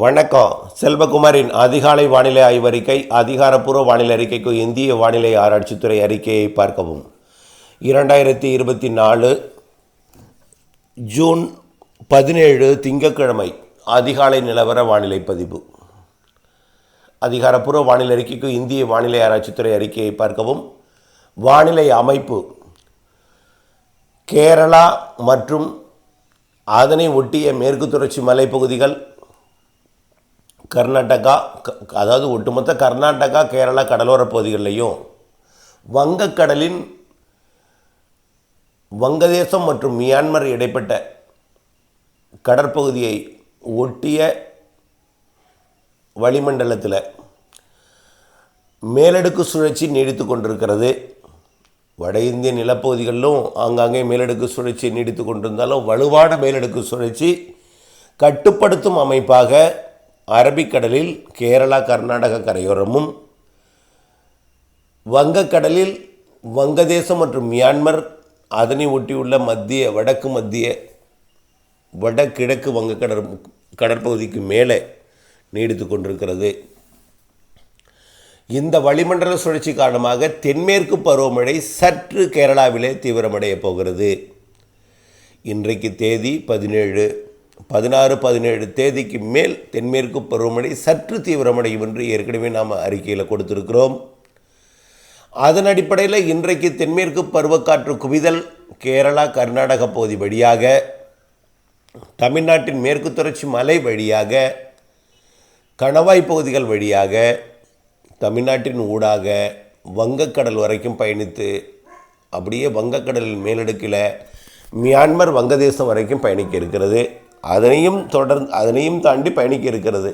வணக்கம். செல்வகுமாரின் அதிகாலை வானிலை ஆய்வறிக்கை அதிகாரப்பூர்வ வானிலை அறிக்கைக்கு இந்திய வானிலை ஆராய்ச்சித்துறை அறிக்கையை பார்க்கவும். இரண்டாயிரத்தி இருபத்தி நாலு ஜூன் பதினேழு திங்கட்கிழமை அதிகாலை நிலவர வானிலை பதிவு. அதிகாரப்பூர்வ வானிலை அறிக்கைக்கு இந்திய வானிலை ஆராய்ச்சித்துறை அறிக்கையை பார்க்கவும். வானிலை அமைப்பு கேரளா மற்றும் அதனை ஒட்டிய மேற்கு தொடர்ச்சி மலைப்பகுதிகள் கர்நாடகா க- அதாவது ஒட்டுமொத்த கர்நாடகா கேரளா கடலோரப் பகுதிகளிலையும் வங்கக்கடலின் வங்கதேசம் மற்றும் மியான்மர் இடைப்பட்ட கடற்பகுதியை ஒட்டிய வளிமண்டலத்தில் மேலடுக்கு சுழற்சி நீடித்து கொண்டிருக்கிறது. வட இந்திய நிலப்பகுதிகளிலும் ஆங்காங்கே மேலடுக்கு சுழற்சி நீடித்து கொண்டிருந்தாலும் வலுவான மேலடுக்கு சுழற்சி கட்டுப்படுத்தும் அமைப்பாக அரபிக்கடலில் கேரளா கர்நாடக கரையோரமும் வங்கக்கடலில் வங்கதேசம் மற்றும் மியான்மர் அதனை ஒட்டியுள்ள மத்திய வடக்கு மத்திய வடகிழக்கு வங்கக்கடற் கடற்பகுதிக்கு மேலே நீடித்து கொண்டிருக்கிறது. இந்த வளிமண்டல சுழற்சி காரணமாக தென்மேற்கு பருவமழை சற்று கேரளாவிலே தீவிரமடைய போகிறது. இன்றைக்கு தேதி பதினேழு பதினாறு பதினேழு தேதிக்கு மேல் தென்மேற்கு பருவமழை சற்று தீவிரமடையும் என்று ஏற்கனவே நாம் அறிக்கையில் கொடுத்திருக்கிறோம். அதன் அடிப்படையில் இன்றைக்கு தென்மேற்கு பருவக்காற்று குவிதல் கேரளா கர்நாடக பகுதி வழியாக தமிழ்நாட்டின் மேற்கு தொடர்ச்சி மலை வழியாக கணவாய் பகுதிகள் வழியாக தமிழ்நாட்டின் ஊடாக வங்கக்கடல் வரைக்கும் பயணித்து அப்படியே வங்கக்கடலின் மேலடுக்கில் மியான்மர் வங்கதேசம் வரைக்கும் பயணிக்க இருக்கிறது. அதனையும் தொடர்ந்து அதனையும் தாண்டி பயணிக்க இருக்கிறது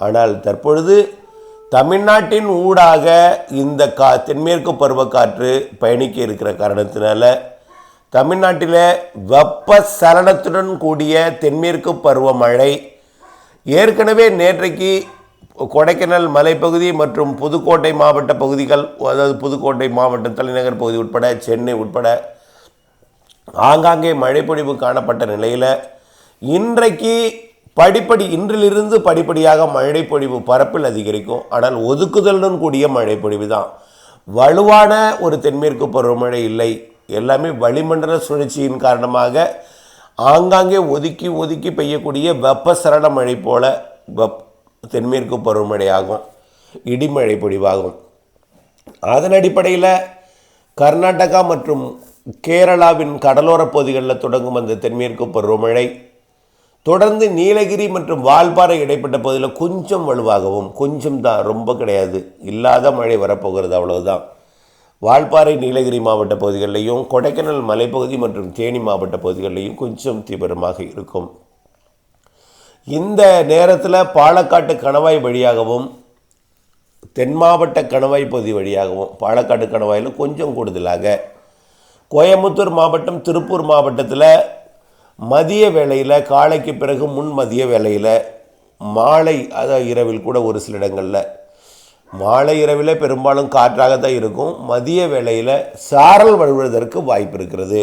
ஆனால் தற்பொழுது தமிழ்நாட்டின் ஊடாக இந்த கா தென்மேற்கு பருவக்காற்று பயணிக்க இருக்கிற காரணத்தினால தமிழ்நாட்டில் வெப்ப சலனத்துடன் கூடிய தென்மேற்கு பருவமழை ஏற்கனவே நேற்றைக்கு கொடைக்கானல் மலைப்பகுதி மற்றும் புதுக்கோட்டை மாவட்ட பகுதிகள் அதாவது புதுக்கோட்டை மாவட்டம் தலைநகர் பகுதி உட்பட சென்னை உட்பட ஆங்காங்கே மழைப்பொழிவு காணப்பட்ட நிலையில் இன்றைக்கு படிப்படி இன்றிலிருந்து படிப்படியாக மழைப்பொழிவு பரப்பில் அதிகரிக்கும். ஆனால் ஒதுக்குதலுடன் கூடிய மழைப்பொழிவு தான். வலுவான ஒரு தென்மேற்கு பருவமழை இல்லை. எல்லாமே வளிமண்டல சுழற்சியின் காரணமாக ஆங்காங்கே ஒதுக்கி ஒதுக்கி பெய்யக்கூடிய வெப்பசரண மழை போல வெப் தென்மேற்கு பருவமழை ஆகும். இடிமழை பொழிவாகும் அதன் அடிப்படையில் கர்நாடகா மற்றும் கேரளாவின் கடலோரப் பகுதிகளில் தொடங்கும் அந்த தென்மேற்கு பருவமழை தொடர்ந்து நீலகிரி மற்றும் வால்பாறை இடைப்பட்ட பகுதியில் கொஞ்சம் வலுவாகவும் கொஞ்சம் தான் ரொம்ப கிடையாது. இல்லாத மழை வரப்போகிறது அவ்வளவுதான். வால்பாறை நீலகிரி மாவட்ட பகுதிகளிலையும் கொடைக்கானல் மலைப்பகுதி மற்றும் தேனி மாவட்ட பகுதிகளிலையும் கொஞ்சம் தீவிரமாக இருக்கும். இந்த நேரத்தில் பாலக்காட்டு கணவாய் வழியாகவும் தென் மாவட்ட கணவாய் பகுதி வழியாகவும் பாலக்காட்டு கணவாயில் கொஞ்சம் கூடுதலாக கோயம்புத்தூர் மாவட்டம் திருப்பூர் மாவட்டத்தில் மதிய வேளையில் காலைக்கு பிறகு முன் மதிய வேளையில் மாலை அதாவது இரவில் கூட ஒரு சில இடங்களில். மாலை இரவில் பெரும்பாலும் காற்றாக தான் இருக்கும். மதிய வேளையில் சாரல் வழுவதற்கு வாய்ப்பு இருக்கிறது.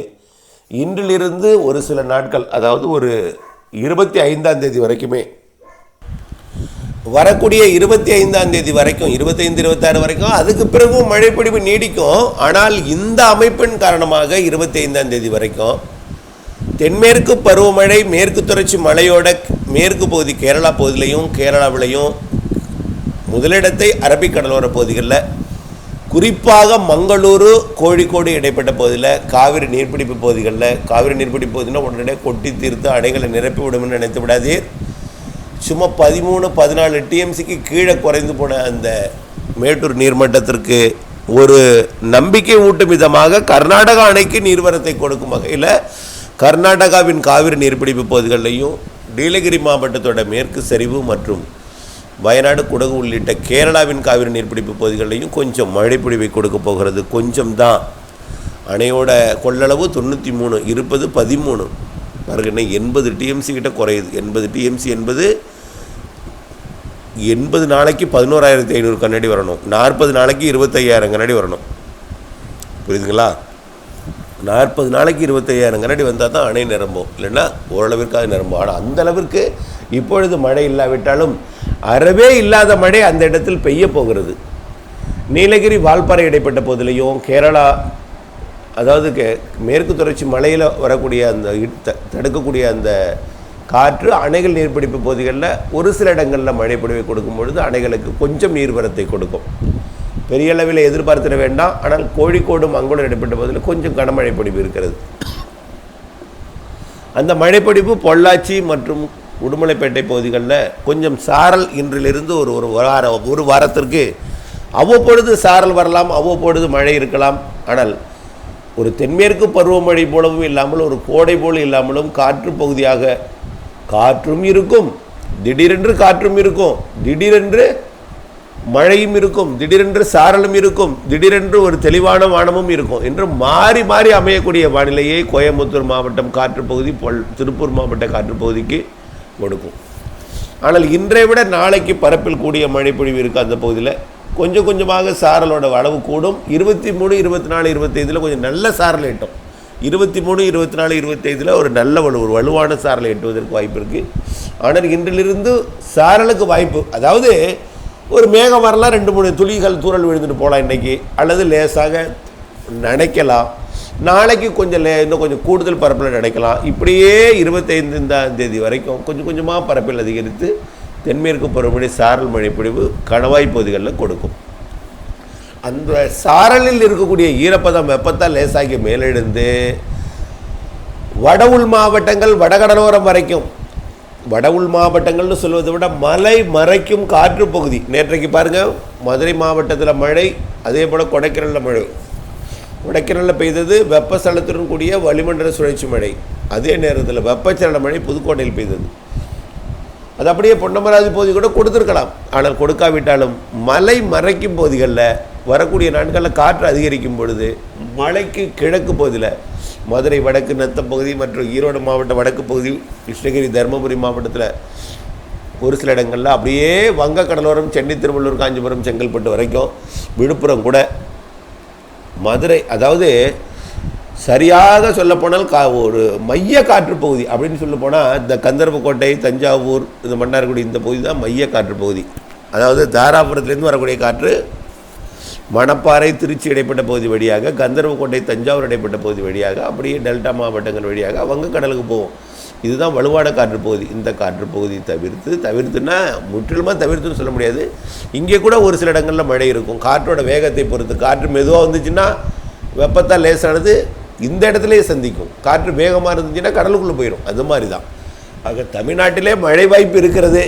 இன்றிலிருந்து ஒரு சில நாட்கள் அதாவது ஒரு இருபத்தி ஐந்தாம் தேதி வரைக்குமே வரக்கூடிய இருபத்தி ஐந்தாம் தேதி வரைக்கும் இருபத்தைந்து இருபத்தாறு வரைக்கும் அதுக்கு பிறகும் மழைப்பிடிப்பு நீடிக்கும். ஆனால் இந்த அமைப்பின் காரணமாக இருபத்தி ஐந்தாம் தேதி வரைக்கும் தென்மேற்கு பருவமழை மேற்கு தொடர்ச்சி மலையோட மேற்கு பகுதி கேரளா பகுதியிலையும் கேரளாவிலையும் முதலிடத்தை அரபிக்கடலோர பகுதிகளில் குறிப்பாக மங்களூரு கோழிக்கோடு இடைப்பட்ட பகுதியில் காவிரி நீர்பிடிப்பு பகுதிகளில் காவிரி நீர்பிடிப்பு பகுதினா உடனடியே கொட்டி தீர்த்து அணைகளை நிரப்பி விடும்னு நினைத்து விடாதீர். சும்மா பதிமூணு பதினாலு டிஎம்சிக்கு கீழே குறைந்து போன அந்த மேட்டூர் நீர்மட்டத்திற்கு ஒரு நம்பிக்கை ஊட்டும் விதமாக கர்நாடகா அணைக்கு நீர்வரத்தை கொடுக்கும் வகையில் கர்நாடகாவின் காவிரி நீர்பிடிப்பு பகுதிகளிலையும் நீலகிரி மாவட்டத்தோட மேற்கு சரிவு மற்றும் வயநாடு குடகு உள்ளிட்ட கேரளாவின் காவிரி நீர்பிடிப்பு பகுதிகளிலையும் கொஞ்சம் மழைப்பொழிவை கொடுக்க போகிறது. கொஞ்சம் தான். அணையோட கொள்ளளவு தொண்ணூற்றி மூணு இருப்பது பதிமூணு. பாருங்க எண்பது டிஎம்சி கிட்ட குறையுது. எண்பது டிஎம்சி என்பது எண்பது நாளைக்கு பதினோராயிரத்தி ஐநூறு கண்ணாடி வரணும். நாற்பது நாளைக்கு இருபத்தையாயிரம் கண்ணாடி வரணும். புரியுதுங்களா? நாற்பது நாளைக்கு இருபத்தையாயிரம் கண்ணாடி வந்தால் தான் அணை நிரம்பும். இல்லைன்னா ஓரளவிற்காக நிரம்பும். ஆனால் அந்த அளவிற்கு இப்பொழுது மழை இல்லாவிட்டாலும் அறவே இல்லாத மழை அந்த இடத்தில் பெய்ய போகிறது. நீலகிரி வால்பாறை இடைப்பட்ட போதிலையும் கேரளா அதாவது கே மேற்கு தொடர்ச்சி மலையில் வரக்கூடிய அந்த இட்- த- தடுக்கக்கூடிய அந்த காற்று அணைகள் நீர்பிடிப்பு பகுதிகளில் ஒரு சில இடங்களில் மழை பொழிவை கொடுக்கும் பொழுது அணைகளுக்கு கொஞ்சம் நீர்வரத்தை கொடுக்கும். பெரிய அளவில் எதிர்பார்த்திட வேண்டாம். ஆனால் கோழிக்கோடு மங்களூர் இடைப்பட்ட பகுதியில் கொஞ்சம் கனமழை பொடிப்பு இருக்கிறது. அந்த மழைப்பொழிவு பொள்ளாச்சி மற்றும் உடுமலைப்பேட்டை பகுதிகளில் கொஞ்சம் சாரல் இன்றிலிருந்து ஒரு ஒரு வார ஒரு வாரத்திற்கு அவ்வப்பொழுது சாரல் வரலாம் அவ்வப்பொழுது மழை இருக்கலாம். ஆனால் ஒரு தென்மேற்கு பருவமழை போலவும் இல்லாமல் ஒரு கோடை போல இல்லாமலும் காற்று பகுதியாக காற்றும் இருக்கும். திடீரென்று காற்றும் இருக்கும். திடீரென்று மழையும் இருக்கும் திடீரென்று சாரலும் இருக்கும் திடீரென்று ஒரு தெளிவான வானமும் இருக்கும் என்று மாறி மாறி அமையக்கூடிய வானிலையை கோயம்புத்தூர் மாவட்டம் காற்று பகுதி பொல் திருப்பூர் மாவட்ட காற்று பகுதிக்கு கொடுக்கும். ஆனால் இன்றை விட நாளைக்கு பரப்பில் கூடிய மழை பொழிவு இருக்குது அந்த பகுதியில். கொஞ்சம் கொஞ்சமாக சாரலோட அளவு கூடும். இருபத்தி மூணு இருபத்தி நாலு இருபத்தைந்தில் கொஞ்சம் நல்ல சாரல் எட்டும். இருபத்தி மூணு இருபத்தி நாலு இருபத்தைந்தில் ஒரு நல்ல வலு ஒரு வலுவான சாரலை எட்டுவதற்கு வாய்ப்பு இருக்குது ஆனால் இன்றிலிருந்து சாரலுக்கு வாய்ப்பு அதாவது ஒரு மேகம் வரலாம் ரெண்டு மூணு துளிகள் தூரல் விழுந்துட்டு போகலாம் இன்றைக்கி அல்லது லேசாக நினைக்கலாம். நாளைக்கு கொஞ்சம் லே இன்னும் கொஞ்சம் கூடுதல் பரப்பில் நினைக்கலாம். இப்படியே இருபத்தைந்தாம் தேதி வரைக்கும் கொஞ்சம் கொஞ்சமாக பரப்பில் அதிகரித்து தென்மேற்கு பருவமழை சாரல் மழைப்பொழிவு கணவாய் பகுதிகளில் கொடுக்கும். அந்த சாரலில் இருக்கக்கூடிய ஈரப்பதம் வெப்பத்தால் லேசாகி மேலெழுந்து வட உள் மாவட்டங்கள் வடகடலோரம் வரைக்கும் வட உள் மாவட்டங்கள்னு சொல்வதை விட மலை மறைக்கும் காற்று பகுதி. நேற்றைக்கு பாருங்கள் மதுரை மாவட்டத்தில் மழை அதே போல் கொடைக்கானலில் மழை. கொடைக்கானலில் பெய்தது வெப்பசலத்துடன் கூடிய வளிமண்டல சுழற்சி மழை. அதே நேரத்தில் வெப்பச்சலன மழை புதுக்கோட்டையில் பெய்தது. அது அப்படியே பொன்னமராஜ் பகுதி கூட கொடுத்துருக்கலாம். ஆனால் கொடுக்காவிட்டாலும் மலை மறைக்கும் பகுதிகளில் வரக்கூடிய நாட்களில் காற்று அதிகரிக்கும் பொழுது மலைக்கு கிழக்கு பகுதியில் மதுரை வடக்கு நத்த பகுதி மற்றும் ஈரோடு மாவட்ட வடக்கு பகுதி கிருஷ்ணகிரி தருமபுரி மாவட்டத்தில் ஒரு சில இடங்களில் அப்படியே வங்க கடலோரம் சென்னை திருவள்ளூர் காஞ்சிபுரம் செங்கல்பட்டு வரைக்கும் விழுப்புரம் கூட மதுரை அதாவது சரியாக சொல்லப்போனால் கா ஒரு மைய காற்று பகுதி அப்படின்னு சொல்ல போனால் இந்த கந்தர்போட்டை தஞ்சாவூர் இந்த மன்னார்குடி இந்த பகுதி தான் மைய காற்று பகுதி. அதாவது தாராபுரத்துலேருந்து வரக்கூடிய காற்று மணப்பாறை திருச்சி இடைப்பட்ட பகுதி வழியாக கந்தர்வக்கோட்டை தஞ்சாவூர் இடைப்பட்ட பகுதி வழியாக அப்படியே டெல்டா மாவட்டங்கள் வழியாக வங்கக்கடலுக்கு போவோம். இதுதான் வலுவான காற்று பகுதி. இந்த காற்று பகுதி தவிர்த்து தவிர்த்துன்னா முற்றிலுமாக தவிர்த்துன்னு சொல்ல முடியாது. இங்கே கூட ஒரு சில இடங்களில் மழை இருக்கும். காற்றோட வேகத்தை பொறுத்து காற்று மெதுவாக வந்துச்சுன்னா வெப்பத்தால் லேசானது இந்த இடத்துலையே சந்திக்கும். காற்று வேகமாக இருந்துச்சுன்னா கடலுக்குள்ளே போயிடும் அது மாதிரி தான் ஆக தமிழ்நாட்டிலே மழை வாய்ப்பு இருக்கிறது.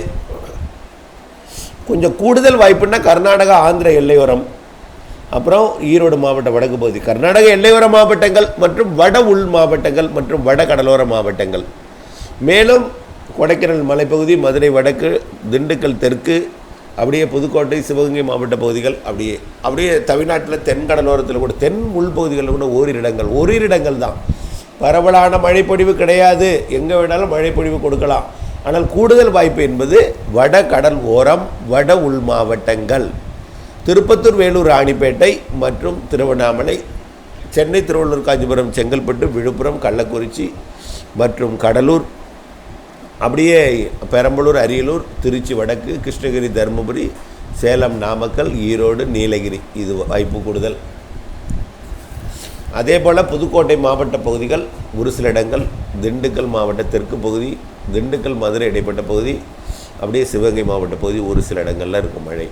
கொஞ்சம் கூடுதல் வாய்ப்புன்னா கர்நாடகா ஆந்திர எல்லையோரம் அப்புறம் ஈரோடு மாவட்ட வடக்கு பகுதி கர்நாடக எல்லையோர மாவட்டங்கள் மற்றும் வட உள் மாவட்டங்கள் மற்றும் வட கடலோர மாவட்டங்கள். மேலும் கொடைக்கானல் மலைப்பகுதி மதுரை வடக்கு திண்டுக்கல் தெற்கு அப்படியே புதுக்கோட்டை சிவகங்கை மாவட்ட பகுதிகள் அப்படியே அப்படியே தமிழ்நாட்டில் தென் கடலோரத்தில் கூட தென் உள்பகுதிகளில் கூட ஓரிரு இடங்கள் ஓரிரு இடங்கள் தான். பரவலான மழைப்பொழிவு கிடையாது. எங்கே வேணாலும் மழைப்பொழிவு கொடுக்கலாம். ஆனால் கூடுதல் வாய்ப்பு என்பது வட கடல் ஓரம் வட உள் மாவட்டங்கள். திருப்பத்தூர் வேலூர் ராணிப்பேட்டை மற்றும் திருவண்ணாமலை சென்னை திருவள்ளூர் காஞ்சிபுரம் செங்கல்பட்டு விழுப்புரம் கள்ளக்குறிச்சி மற்றும் கடலூர் அப்படியே பெரம்பலூர் அரியலூர் திருச்சி வடக்கு கிருஷ்ணகிரி தருமபுரி சேலம் நாமக்கல் ஈரோடு நீலகிரி. இது வாய்ப்பு கூடுதல். அதே போல் புதுக்கோட்டை மாவட்ட பகுதிகள் ஒரு சில இடங்கள் திண்டுக்கல் மாவட்ட தெற்கு பகுதி திண்டுக்கல் மதுரை இடைப்பட்ட பகுதி அப்படியே சிவகங்கை மாவட்ட பகுதி ஒரு சில இடங்களில் இருக்கும் மழை.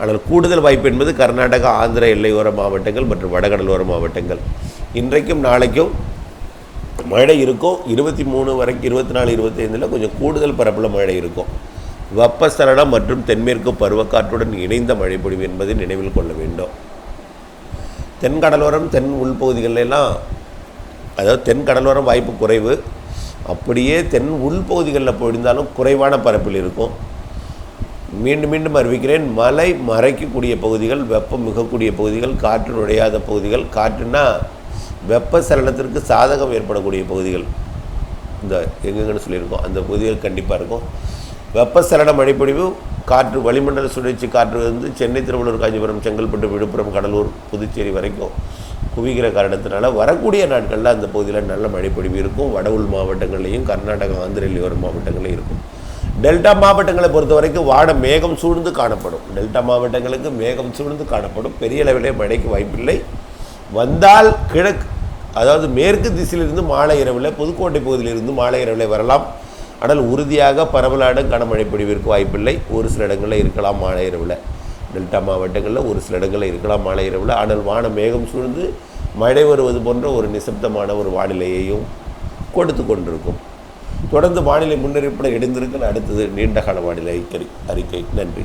ஆனால் கூடுதல் வாய்ப்பு என்பது கர்நாடகா ஆந்திர எல்லையோர மாவட்டங்கள் மற்றும் வடகடலோர மாவட்டங்கள். இன்றைக்கும் நாளைக்கும் மழை இருக்கும். இருபத்தி மூணு வரைக்கும் இருபத்தி நாலு இருபத்தைந்தில் கொஞ்சம் கூடுதல் பரப்பில் மழை இருக்கும். வெப்பசலனம் மற்றும் தென்மேற்கு பருவக்காற்றுடன் இணைந்த மழை பொழிவு என்பதை நினைவில் கொள்ள வேண்டும். தென் கடலோரம் தென் உள்பகுதிகளெல்லாம் அதாவது தென் கடலோரம் வாய்ப்பு குறைவு. அப்படியே தென் உள்பகுதிகளில் பொழிந்தாலும் குறைவான பரப்பில் இருக்கும். மீண்டும் மீண்டும் அறிவிக்கிறேன் மலை மறைக்கக்கூடிய பகுதிகள் வெப்பம் மிகக்கூடிய பகுதிகள் காற்று நுழையாத பகுதிகள் காற்றுனா வெப்பசலனத்திற்கு சாதகம் ஏற்படக்கூடிய பகுதிகள். இந்த எங்கெங்கன்னு சொல்லியிருக்கோம். அந்த பகுதிகள் கண்டிப்பாக இருக்கும். வெப்பசலன மழைப்பொழிவு காற்று வளிமண்டல சுழற்சி காற்று வந்து சென்னை திருவள்ளூர் காஞ்சிபுரம் செங்கல்பட்டு விழுப்புரம் கடலூர் புதுச்சேரி வரைக்கும் குவிக்கிற காரணத்தினால வரக்கூடிய நாட்களில் அந்த பகுதியில் நல்ல மழைப்பொழிவு இருக்கும். வட உள் மாவட்டங்கள்லேயும் கர்நாடகா ஆந்திர எல்லையோர மாவட்டங்கள்லையும் இருக்கும். டெல்டா மாவட்டங்களை பொறுத்த வரைக்கும் வானம் மேகம் சூழ்ந்து காணப்படும். டெல்டா மாவட்டங்களுக்கு மேகம் சூழ்ந்து காணப்படும். பெரிய அளவிலே மழைக்கு வாய்ப்பில்லை. வந்தால் கிழக்கு அதாவது மேற்கு திசையிலிருந்து மாலை இரவில் புதுக்கோட்டை பகுதியிலிருந்து மாலை இரவில் வரலாம். ஆனால் உறுதியாக பரவலான கனமழை பொழிவிற்கு வாய்ப்பில்லை. ஒரு சில இடங்களில் இருக்கலாம் மாலை இரவில். டெல்டா மாவட்டங்களில் ஒரு சில இடங்களில் இருக்கலாம் மாலை இரவில். ஆனால் வான மேகம் சூழ்ந்து மழை வருவது போன்ற ஒரு நிசப்தமான ஒரு வானிலையையும் கொடுத்து கொண்டிருக்கும். தொடர்ந்து வானிலை முன்னறிவிப்புடன் இணைந்திருக்க அடுத்தது நீண்டகால வானிலை அறிக்கை அறிக்கை. நன்றி.